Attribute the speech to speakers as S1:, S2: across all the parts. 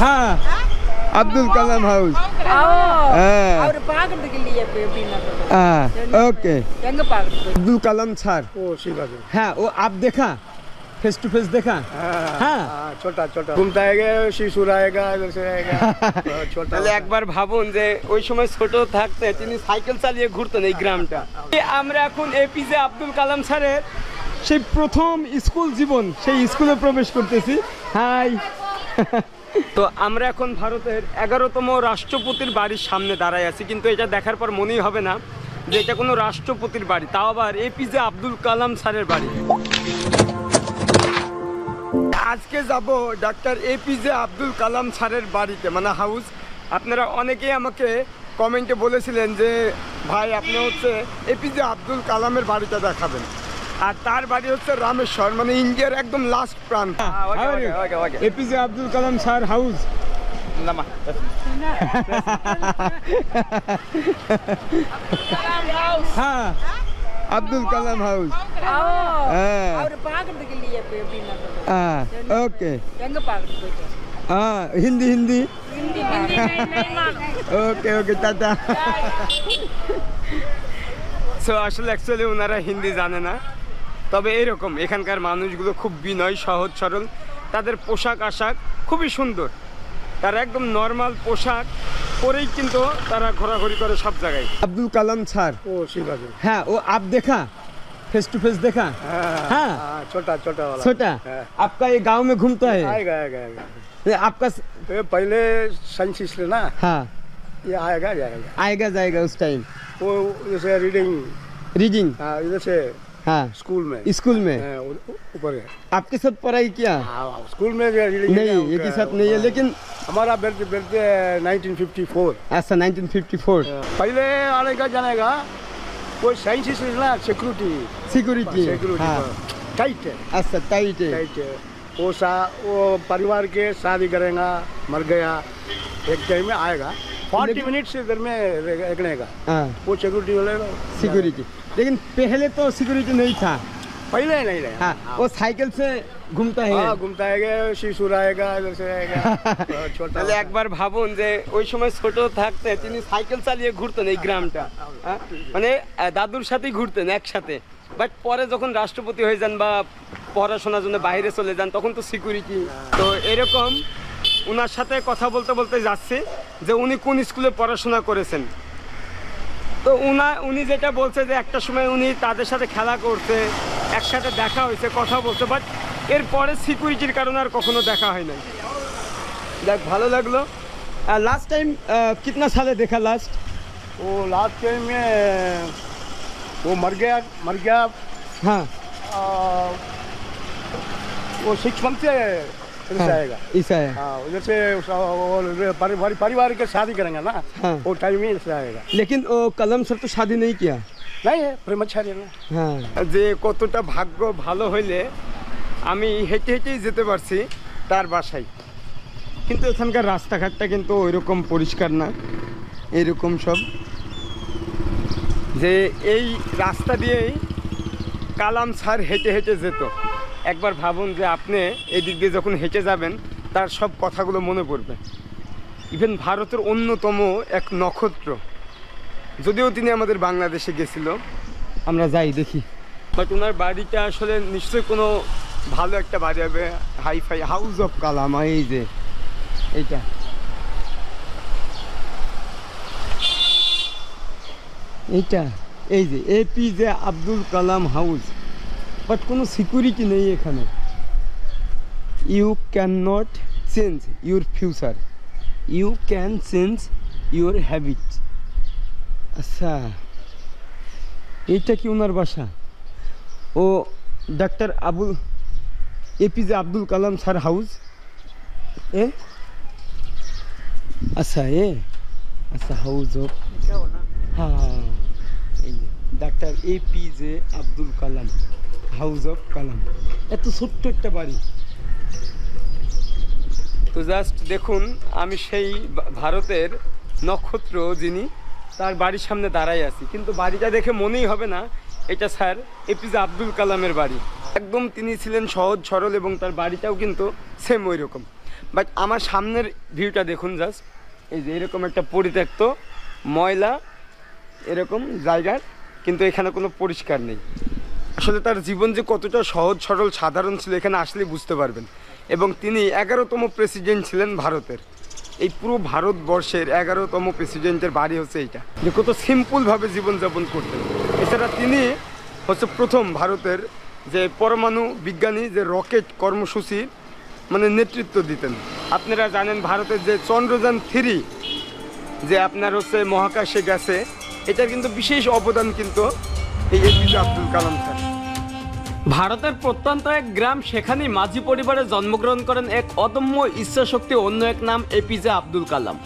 S1: हाँ अब्दुल कलाम हाउस
S2: ஆ.
S1: हाँ
S2: அவரு பாக்குறதுக்கு இல்லையே இப்ப எப்படின்னா சொல்லுங்க.
S1: हाँ ओके
S2: எங்க பாக்குறதுக்கு
S1: अब्दुल कलाम सर
S3: वो सीधा जो
S1: हाँ वो आप देखा फेस टू फेस देखा हाँ
S3: हाँ छोटा छोटा घूमता आएगा शिशुर आएगा इधर से आएगा हाँ, छोटा
S1: তাহলে একবার ভাবুন যে ওই সময় ছোট থাকতে তিনি সাইকেল চালিয়ে ঘুরতেন এই গ্রামটা আমরা এখন এপিজে আব্দুল কালাম স্যারের সেই প্রথম স্কুল জীবন সেই স্কুলে প্রবেশ করতেছি হাই তো আমরা এখন ভারতের এগারোতম রাষ্ট্রপতির বাড়ির সামনে দাঁড়ায় আছি, কিন্তু এটা দেখার পর মনেই হবে না যে এটা কোনো রাষ্ট্রপতির বাড়ি, তাও আবার এপিজে আব্দুল কালাম স্যারের বাড়ি। আজকে যাব ডাক্তার এপিজে আব্দুল কালাম স্যারের বাড়িতে মানে হাউস। আপনারা অনেকেই আমাকে কমেন্টে বলেছিলেন যে, ভাই, আপনি হচ্ছে এপিজে আব্দুল কালামের বাড়িটা দেখাবেন। আর তার বাড়ি হচ্ছে রামেশ্বর মানে ইন্ডিয়ার একদম লাস্ট প্রান্ত APJ Abdul Kalam sir house হ্যাঁ আব্দুল কালাম হাউস
S2: ஆ.
S1: হ্যাঁ
S2: அவரு பாக்குறதுக்கு இல்லையே இப்ப எப்படின்னா சொல்லுங்க.
S1: হ্যাঁ ওকে
S2: எங்க பாக்குறது போயிட்டு
S1: হ্যাঁ হিন্দি হিন্দি
S2: ஹிந்தி ஹிந்தி
S1: ওকে ওকে টাটা সো আসলে অ্যাকচুয়ালি ওনারা হিন্দি জানে না তবে এরকম এখানকার মানুষগুলো খুব বিনয় সহজ সরল তাদের পোশাক আশাক খুবই সুন্দর তারা একদম নর্মাল পোশাক পরেই কিন্তু তারা ঘোরাঘুরি করে সব জায়গায় আব্দুল কালাম স্যার
S3: वो सीधा जो
S1: হ্যাঁ ও আপ দেখা फेस टू फेस देखा
S3: हाँ
S1: हाँ।
S3: हाँ, छोटा छोटा वाला
S1: छोटा
S3: हाँ।
S1: आपका ये गांव में घूमता है
S3: आएगा आएगा आएगा
S1: ये आपका
S3: ये पहले साइंसिस लेना
S1: हाँ
S3: ये आएगा जाएगा
S1: आएगा जाएगा उस टाइम
S3: वो जैसे रीडिंग
S1: रीडिंग
S3: हाँ इधर से
S1: हाँ।
S3: स्कूल में।
S1: स्कूल में?
S3: हाँ, ऊपर है।
S1: आपके साथ पढ़ाई किया?
S3: हाँ, स्कूल में
S1: नहीं एक ही साथ नहीं है लेकिन
S3: हमारा बेल्ट बेल्ट 1954
S1: ऐसा 1954
S3: पहले आएगा जानेगा वो साइंसिस लेना सिक्योरिटी।
S1: सिक्योरिटी।
S3: सिक्योरिटी
S1: हाँ।
S3: टाइट है।
S1: अच्छा टाइट है।
S3: टाइट है। वो सा वो परिवार के शादी करेगा मर गया एक टाइम में आएगा। फोर्टी मिनट से इधर में रखने का।
S1: हाँ।
S3: वो सिक्योरिटी वाले
S1: सिक्योरिटी। लेकिन पहले तो सिक्योरिटी नहीं था
S3: पहले नहीं रहे
S1: हाँ वो साइकिल से घूमता है
S3: हाँ घूमता आएगा शिशुर आएगा इधर से आएगा हाँ, छोटा
S1: তাহলে একবার ভাবুন যে ওই সময় ছোট থাকতে তিনি সাইকেল চালিয়ে ঘুরতেন এই গ্রামটা হ্যাঁ? মানে আহ, দাদুর সাথেই ঘুরতেন একসাথে বাট পরে যখন রাষ্ট্রপতি হয়ে যান বা পড়াশোনার জন্য বাইরে চলে যান তখন তো সিকিউরিটি তো এরকম ওনার সাথে কথা বলতে বলতে যাচ্ছে যে উনি কোন স্কুলে পড়াশোনা করেছেন তো উনা উনি যেটা বলছে যে একটা সময় উনি তাদের সাথে খেলা করছে একসাথে দেখা হয়েছে কথা বলছে বাট এরপরে সিকিউরিটির কারণে আর কখনো দেখা হয় নাই দেখ ভালো লাগলো লাস্ট টাইম কিতনা সালে দেখা লাস্ট
S3: वो लास्ट टाइम में वो मर गया मर गया
S1: हाँ
S3: आ, वो सिक्स मंथ से इधर से आएगा
S1: ऐसा है
S3: हाँ उधर से उस- वो परिवार परिवार के शादी करेंगे ना
S1: हाँ।
S3: वो टाइम ही से आएगा
S1: लेकिन वो कलम सर तो शादी नहीं किया
S3: नहीं है प्रेमचारी ना
S1: হ্যাঁ যে কতটা ভাগ্য ভালো হইলে আমি হেঁটে হেঁটেই যেতে পারছি তার বাসায় কিন্তু এখানকার রাস্তাঘাটটা কিন্তু ওইরকম পরিষ্কার না এরকম সব যে এই রাস্তা দিয়েই কালাম স্যার হেঁটে হেঁটে যেত একবার ভাবুন যে আপনি এদিক দিয়ে যখন হেঁটে যাবেন, তার সব কথাগুলো মনে পড়বে। ইভেন ভারতের অন্যতম এক নক্ষত্র। যদিও তিনি আমাদের বাংলাদেশে গেছিল, আমরা যাই দেখি। বাট ওনার বাড়িটা আসলে নিশ্চয়ই কোনো ভালো একটা বাড়ি হবে। হাইফাই হাউস অফ কালাম এই যে, এইটা। এইটা, এই যে এপি যে আব্দুল কালাম হাউস বাট কোনো সিকিউরিটি নেই এখানে। You cannot change your future you can change your habit আচ্ছা এইটা কি ওনার বাসা? ও doctor Abul APJ Abdul Kalam sir house? এ? আচ্ছা এ? আচ্ছা হাউস অফ হ্যাঁ এই doctor APJ Abdul Kalam. House of Kalam. এত ছোট্ট একটা বাড়ি। তো জাস্ট দেখুন, আমি সেই ভারতের নক্ষত্র যিনি, তার বাড়ির সামনে দাঁড়াই আছি। কিন্তু বাড়িটা দেখে মনেই হবে না, এটা স্যার এপিজে আব্দুল কালামের বাড়ি। একদম তিনি ছিলেন সহজ, সরল এবং তার বাড়িটাও কিন্তু সেম ওই রকম বাট আমার সামনের ভিউটা দেখুন জাস্ট। এই যে এরকম একটা পরিত্যক্ত ময়লা, এরকম জায়গার কিন্তু এখানে কোনো পরিষ্কার নেই। আসলে তার জীবন যে কতটা সহজ, সরল, সাধারণ ছিল এখানে আসলে বুঝতে পারবেন। এবং তিনি এগারোতম প্রেসিডেন্ট ছিলেন ভারতের। এই পুরো ভারতবর্ষের এগারোতম প্রেসিডেন্টের বাড়ি হচ্ছে এইটা। যে কত সিম্পলভাবে জীবনযাপন করতেন। এছাড়া তিনি হচ্ছে প্রথম ভারতের যে পরমাণু বিজ্ঞানী, যে রকেট কর্মসূচি মানে নেতৃত্ব দিতেন। আপনারা জানেন ভারতের যে চন্দ্রযান থ্রি, যে আপনার হচ্ছে মহাকাশে গেছে এটার কিন্তু বিশেষ অবদান কিন্তু এই এপিজে আব্দুল কালাম স্যার। ভারতের প্রত্যন্ত এক গ্রাম, সেখানেই মাঝি পরিবারে জন্মগ্রহণ করেন এক অদম্য ইচ্ছাশক্তি অন্য এক নাম এপিজে আব্দুল কালাম।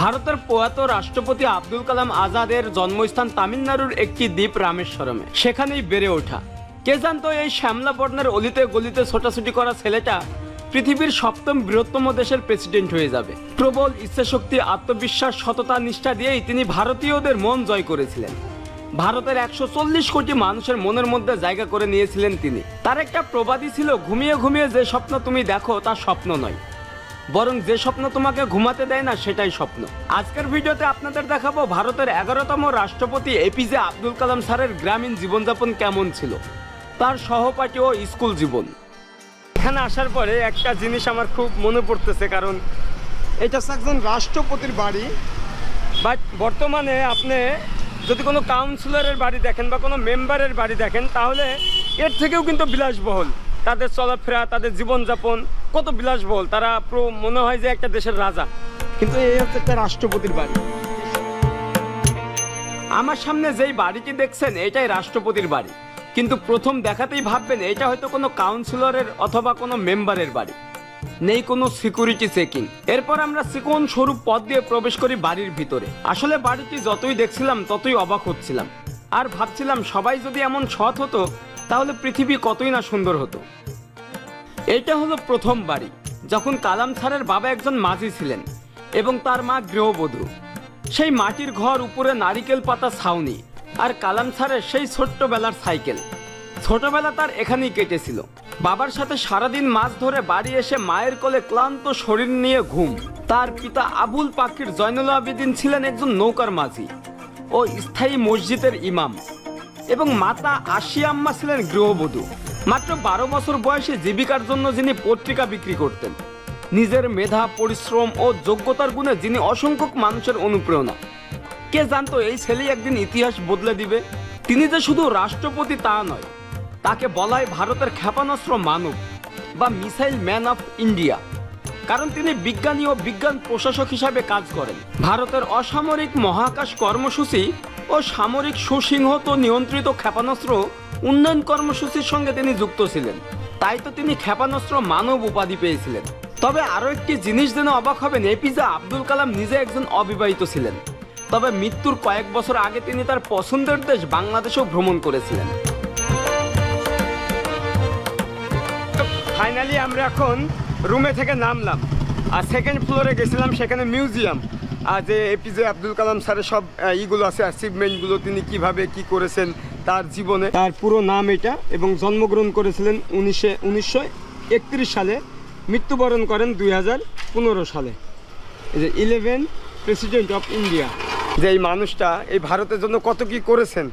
S1: ভারতের প্রয়াত রাষ্ট্রপতি আব্দুল কালাম আজাদের জন্মস্থান তামিলনাড়ুর একটি দ্বীপ, রামেশ্বরমে। সেখানেই বেড়ে ওঠা। কে জানতো এই শ্যামলা বর্ণের অলিতে গলিতে ছোটাছুটি করা ছেলেটা পৃথিবীর সপ্তম বৃহত্তম দেশের প্রেসিডেন্ট হয়ে যাবে। প্রবল ইচ্ছাশক্তি আত্মবিশ্বাস, সততা, নিষ্ঠা দিয়েই তিনি ভারতীয়দের মন জয় করেছিলেন। ভারতের একশো চল্লিশ কোটি মানুষের মনের মধ্যে জায়গা করে নিয়েছিলেন তিনি। তার একটা প্রবাদই ছিল, ঘুমিয়ে ঘুমিয়ে যে স্বপ্ন তুমি দেখো, তা স্বপ্ন নয়। বরং যে স্বপ্ন তোমাকে ঘুমাতে দেয় না, সেটাই স্বপ্ন। আজকের ভিডিওতে আপনাদের দেখাবো ভারতের এগারোতম রাষ্ট্রপতি এপিজে আব্দুল কালাম স্যারের গ্রামীণ জীবনযাপন কেমন ছিল, তার সহপাঠী ও স্কুল জীবন। এখানে আসার পরে একটা জিনিস আমার খুব মনে পড়তেছে, কারণ এটা একজন রাষ্ট্রপতির বাড়ি। বাট বর্তমানে আপনি যদি কোনো কাউন্সিলরের বাড়ি দেখেন বা কোনো মেম্বারের বাড়ি দেখেন, তাহলে এর থেকেও কিন্তু বিলাসবহুল। তাদের চলাফেরা, তাদের জীবনযাপন কত বিলাসবহুল। তারা মনে হয় যে একটা দেশের রাজা। কিন্তু এই হচ্ছে একটা রাষ্ট্রপতির বাড়ি। আমার সামনে যেই বাড়িটি দেখছেন, এটাই রাষ্ট্রপতির বাড়ি। কিন্তু প্রথম দেখাতেই ভাববেন, এটা হয়তো কোনো কাউন্সিলরের অথবা কোনো মেম্বারের বাড়ি। নেই কোনো সিকিউরিটি চেকিং এরপর আমরা চিকন সরু পথ দিয়ে প্রবেশ করি বাড়ির ভিতরে। আসলে বাড়িটি যতই দেখছিলাম, ততই অবাক হচ্ছিলাম। আর ভাবছিলাম, সবাই যদি এমন সৎ হতো, তাহলে পৃথিবী কতই না সুন্দর হতো। এইটা হলো প্রথম বাড়ি, যখন কালাম স্যারের বাবা একজন মাঝি ছিলেন, এবং তার মা গৃহবধূ। সেই মাটির ঘর উপরে নারিকেল পাতা ছাউনি, আর কালাম স্যারের সেই ছোট্টবেলার সাইকেল। ছোটবেলা তার এখানেই কেটেছিল। বাবার সাথে সারাদিন মাছ ধরে বাড়ি এসে মায়ের কোলে ক্লান্ত শরীর নিয়ে ঘুম। তার পিতা আবুল পাখির জয়নুল আবেদিন ছিলেন একজন নৌকার মাঝি ও স্থায়ী মসজিদের ইমাম এবং মাতা আশিয়াম্মা ছিলেন গৃহবধূ। মাত্র বারো বছর বয়সে জীবিকার জন্য যিনি পত্রিকা বিক্রি করতেন। নিজের মেধা, পরিশ্রম ও যোগ্যতার গুণে যিনি অসংখ্য মানুষের অনুপ্রেরণা। কে জানতো এই ছেলে একদিন ইতিহাস বদলে দিবে? তিনি যে শুধু রাষ্ট্রপতি তা নয় তাকে বলায় ভারতের ক্ষেপণাস্ত্র মানব বা মিসাইল ম্যান অফ ইন্ডিয়া। কারণ তিনি বিজ্ঞানী ও বিজ্ঞান প্রশাসক হিসাবে কাজ করেন। ভারতের অসামরিক মহাকাশ কর্মসূচি ও সামরিক সুসিংহত নিয়ন্ত্রিত ক্ষেপণাস্ত্র উন্নয়ন কর্মসূচির সঙ্গে তিনি যুক্ত ছিলেন। তাই তো তিনি ক্ষেপণাস্ত্র মানব উপাধি পেয়েছিলেন। তবে আরও একটি জিনিস যেন অবাক হবেন এপিজে আব্দুল কালাম নিজে একজন অবিবাহিত ছিলেন। তবে মৃত্যুর কয়েক বছর আগে তিনি তার পছন্দের দেশ বাংলাদেশেও ভ্রমণ করেছিলেন। ফাইনালি আমরা এখন রুমে থেকে নামলাম। আর সেকেন্ড ফ্লোরে গেছিলাম, সেখানে মিউজিয়াম আর যে এপিজে আব্দুল কালাম স্যারের সব ইগুলো আছে অ্যাচিভমেন্টগুলো তিনি কীভাবে কি করেছেন, তার জীবনে, তার পুরো নাম এটা, এবং জন্মগ্রহণ করেছিলেন উনিশে, উনিশশো একত্রিশ সালে, মৃত্যুবরণ করেন দুই হাজার পনেরো সালে। যে ইলেভেন প্রেসিডেন্ট অফ ইন্ডিয়া যে এই মানুষটা এই ভারতের জন্য কত কি করেছেন?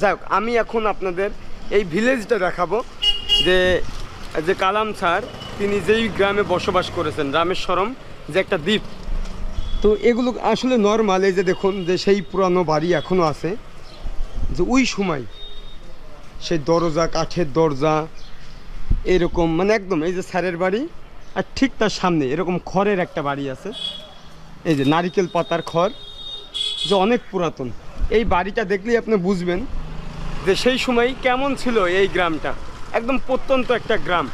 S1: যাই হোক, আমি এখন আপনাদের এই ভিলেজটা দেখাবো, যে যে কালাম স্যার, তিনি যেই গ্রামে বসবাস করেছেন, রামেশ্বরম, যে একটা দ্বীপ, তো এগুলো আসলে নর্মাল এই যে দেখুন যে সেই পুরানো বাড়ি এখনও আছে, যে ওই সময় সেই দরজা, কাঠের দরজা, এরকম মানে একদম এই যে স্যারের বাড়ি, আর ঠিক তার সামনে এরকম খড়ের একটা বাড়ি আছে, এই যে নারিকেল পাতার খড়, যে অনেক পুরাতন। এই বাড়িটা দেখলেই আপনি বুঝবেন যে সেই সময় কেমন ছিল এই গ্রামটা। একদম প্রত্যন্ত একটা গ্রাম।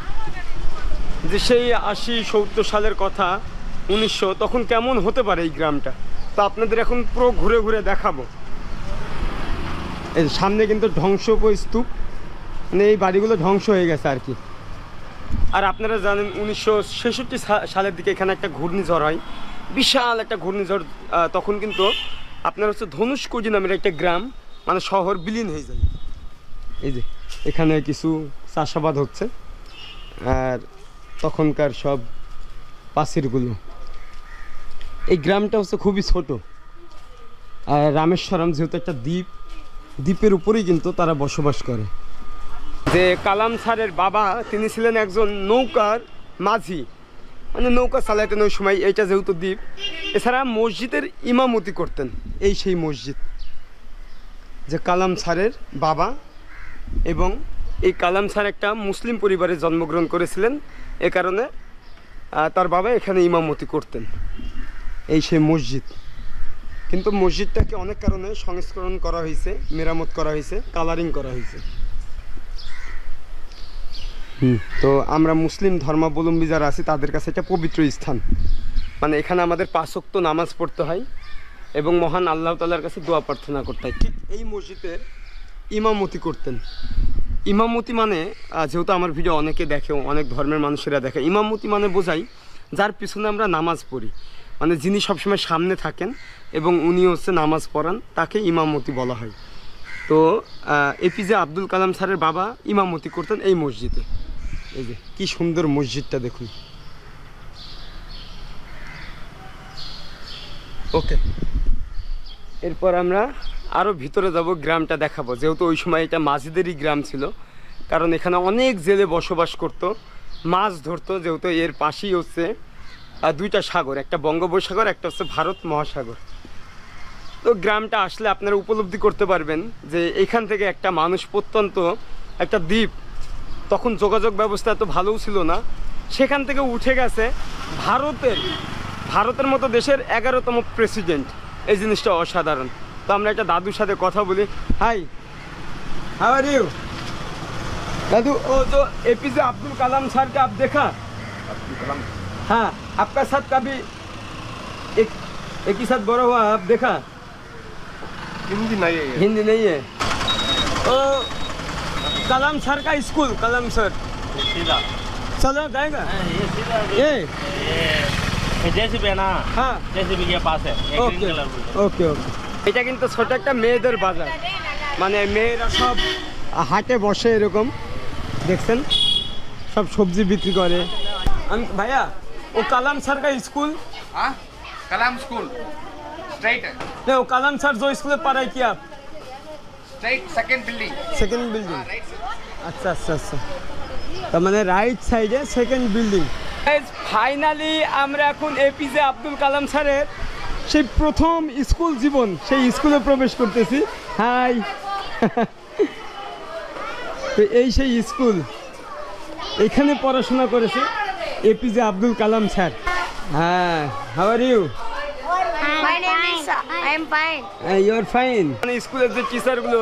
S1: যে সেই আশি সত্তর সালের কথা, উনিশশো, তখন কেমন হতে পারে এই গ্রামটা? তো আপনাদের এখন পুরো ঘুরে ঘুরে দেখাবো। এই সামনে কিন্তু ধ্বংস স্তূপ। মানে এই বাড়িগুলো ধ্বংস হয়ে গেছে আর কি। আর আপনারা জানেন, উনিশশো ছেষট্টি সালের দিকে এখানে একটা ঘূর্ণিঝড় হয়। বিশাল একটা ঘূর্ণিঝড় তখন কিন্তু আপনার হচ্ছে ধনুষ্কোটি নামের একটা গ্রাম মানে শহর বিলীন হয়ে যায়। এই যে, এখানে কিছু চাষাবাদ হচ্ছে। আর তখনকার সব পাশেরগুলো এই গ্রামটা হচ্ছে খুবই ছোট। আর রামেশ্বরম যেহেতু একটা দ্বীপ, দ্বীপের উপরেই কিন্তু তারা বসবাস করে। যে কালাম স্যারের বাবা, তিনি ছিলেন একজন নৌকার মাঝি। মানে নৌকা চালাইতেন ওই সময়, এইটা যেহেতু দ্বীপ। এছাড়া মসজিদের ইমামতি করতেন, এই সেই মসজিদ। যে কালাম স্যারের বাবা এবং এই কালাম স্যার একটা মুসলিম পরিবারে জন্মগ্রহণ করেছিলেন। এ কারণে তার বাবা এখানে ইমামতি করতেন, এই সেই মসজিদ। কিন্তু মসজিদটাকে অনেক কারণে সংস্করণ করা হয়েছে, মেরামত করা হয়েছে কালারিং করা হয়েছে। তো আমরা মুসলিম ধর্মাবলম্বী যারা আছি, তাদের কাছে এটা পবিত্র স্থান। মানে এখানে আমাদের পাঁচক্ত নামাজ পড়তে হয় এবং মহান আল্লাহ তাল্লার কাছে দোয়া প্রার্থনা করতে হয়। ঠিক এই মসজিদের ইমামতি করতেন। ইমামতি মানে যেহেতু আমার ভিডিও অনেকে দেখে অনেক ধর্মের মানুষেরা দেখে, ইমামতি মানে বোঝাই যার পিছনে আমরা নামাজ পড়ি। মানে যিনি সবসময় সামনে থাকেন এবং উনি হচ্ছে নামাজ পড়ান, তাকে ইমামতি বলা হয়। তো এপিজে আব্দুল কালাম স্যারের বাবা ইমামতি করতেন এই মসজিদে। এই যে, কী সুন্দর মসজিদটা দেখুন। ওকে। এরপর আমরা আরও ভিতরে যাব, গ্রামটা দেখাবো। যেহেতু ওই সময় এটা মাঝিদেরই গ্রাম ছিল, কারণ এখানে অনেক জেলে বসবাস করতো, মাছ ধরতো, যেহেতু এর পাশেই হচ্ছে দুইটা সাগর, একটা বঙ্গোপসাগর, একটা হচ্ছে ভারত মহাসাগর। তো গ্রামটা আসলে আপনারা উপলব্ধি করতে পারবেন যে এখান থেকে একটা মানুষ প্রত্যন্ত একটা দ্বীপ, তখন যোগাযোগ ব্যবস্থা এত ভালোও ছিল না। সেখান থেকে উঠে গেছে ভারতের ভারতের মতো দেশের এগারোতম প্রেসিডেন্ট এই জিনিসটা অসাধারণ। তো আমরা একটা দাদুর সাথে কথা বলি হাই হাউ আর ইউ दादू वो जो एपीजे अब्दुल कलाम सर का आप देखा हाँ आपका साथ कभी एक एक ही साथ बड़ा हुआ आप देखा
S3: हिंदी नहीं है ये।
S1: हिंदी नहीं है ओ कलाम सर का स्कूल कलाम सर
S4: सीधा
S1: चलो जाएगा
S4: ये सीधा
S1: ये
S4: ये जैसे भी है ना
S1: हाँ
S4: जैसे भी के पास है ये ग्रीन
S1: ওকে
S4: कलर में
S1: ওকে ওকে এটা কিন্তু ছোট একটা মেয়েদের বাজার মানে মেয়েরা সব হাটে বসে এরকম দেখছেন সব সবজি বিক্রি করে আমি ভাইয়া ও কালাম স্যার কা স্কুল
S5: हाँ कलाम स्कूल स्ट्राइट है
S1: नहीं वो कलाम सर जो स्कूल में पढ़ाई किया आप
S5: straight second building
S1: second building আচ্ছা আচ্ছা আচ্ছা তার মানে রাইট সাইডে সেকেন্ড বিল্ডিং ফাইনালি আমরা এখন এপিজে আব্দুল কালাম স্যারের সেই প্রথম স্কুল জীবন সেই স্কুলে প্রবেশ করতেছি। হাই। তো এই সেই স্কুল এখানে পড়াশোনা করেছে এপিজে আব্দুল কালাম স্যার। হ্যাঁ
S6: how are you your fine
S1: মানে স্কুলের যে টিচারগুলো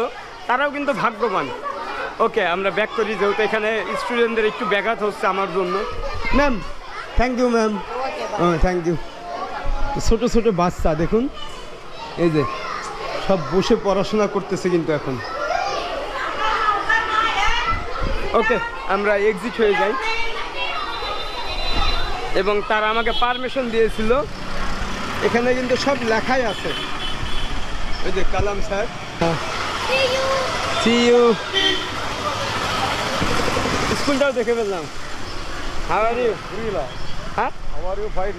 S1: তারাও কিন্তু ভাগ্যবান। ওকে আমরা ব্যাক করি যেহেতু এখানে স্টুডেন্টদের একটু ব্যাঘাত হচ্ছে আমার জন্য। ম্যাম থ্যাংক ইউ ম্যাম ও থ্যাংক ইউ ছোট ছোট বাচ্চা দেখুন। এই যে সব বসে পড়াশোনা করতেছে কিন্তু এখন। ওকে আমরা এক্সিট হয়ে যাই। এবং তারা আমাকে পারমিশন দিয়েছিল। এখানে কিন্তু সব লেখাই আছে। ওই যে কালাম স্যার। সি স্কুলটাও দেখে ফেললাম। হাওয়ার ইউ হ্যাঁ?
S3: হাওয়ার ইউ ফাইন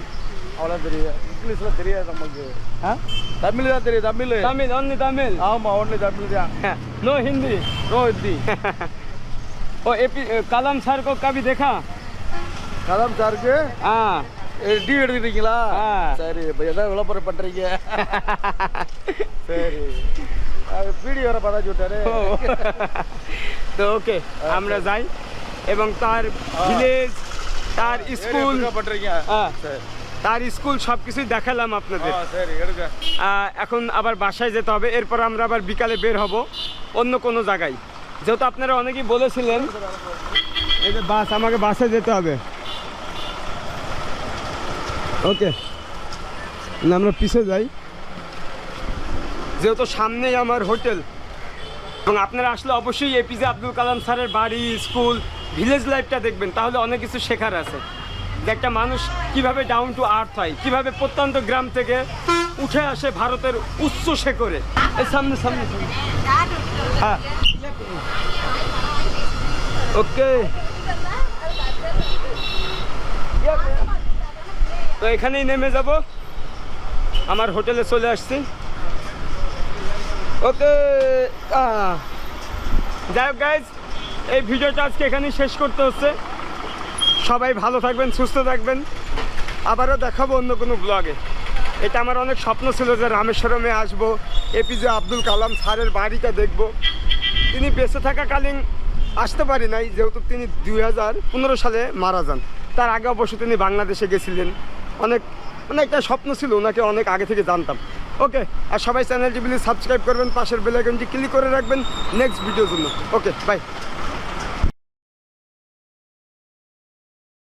S3: அவ்வளோ தெரியும் இங்கிலீஷில் தெரியாது நமக்கு
S1: হ্যাঁ
S3: தமிழ் தான் தெரியும் தமிழ்
S1: তামিল অনলি তামিল
S3: ஆமாம் ஒன்லி தமிழ் தான்
S1: नो हिंदी
S3: நோ ஹிந்தி
S1: ओ एपी कलम सर को कभी देखा
S3: கலாம் சாருக்கு
S1: हाँ
S3: டீ எடுத்துக்கிட்டீங்களா
S1: ஆ.
S3: சரி இப்போ எதாவது விளம்பரம் பண்ணுறீங்க சரி அது பிடி வேற பதாச்சு விட்டாரு
S1: ও। তো ওকে আমরা যাই এবং তার ভিলেজ তার স্কুল
S3: பண்ணுறீங்க
S1: হ্যাঁ,
S3: சரி
S1: তার স্কুল সবকিছুই দেখালাম আপনাদের। এখন আবার বাসায় যেতে হবে এরপর আমরা আবার বিকালে বের হব অন্য কোনো জায়গায়। যেহেতু আপনারা অনেকেই বলেছিলেন এই যে বাস আমাকে বাসে যেতে হবে। ওকে আমরা পিছে যাই। যেহেতু সামনেই আমার হোটেল এবং আপনারা আসলে অবশ্যই এপিজে আব্দুল কালাম স্যারের বাড়ি স্কুল ভিলেজ লাইফটা দেখবেন তাহলে অনেক কিছু শেখার আছে। যে একটা মানুষ কীভাবে ডাউন টু আর্থ হয়, কীভাবে প্রত্যন্ত গ্রাম থেকে উঠে আসে ভারতের উচ্চ শেখরে। সামনে সামনে। হ্যাঁ। ওকে। তো এখানেই নেমে যাব। আমার হোটেলে চলে আসছি। ওকে। যাই হোক গাইজ এই ভিডিওটা আজকে এখানেই শেষ করতে হচ্ছে। সবাই ভালো থাকবেন, সুস্থ থাকবেন। আবারও দেখাবো অন্য কোনো ব্লগে এটা আমার অনেক স্বপ্ন ছিল যে রামেশ্বরমে আসব, এপিজে আব্দুল কালাম স্যারের বাড়িটা দেখব। তিনি বেঁচে থাকাকালীন আসতে পারি নাই, যেহেতু তিনি দুই হাজার পনেরো সালে মারা যান। তার আগে অবশ্য তিনি বাংলাদেশে গেছিলেন। অনেক মানে একটা স্বপ্ন ছিল, ওনাকে অনেক আগে থেকে জানতাম। ওকে, আর সবাই চ্যানেলটি প্লিজ সাবস্ক্রাইব করবেন, পাশের বেলাইকনটি ক্লিক করে রাখবেন। নেক্সট ভিডিওর জন্য। Okay bye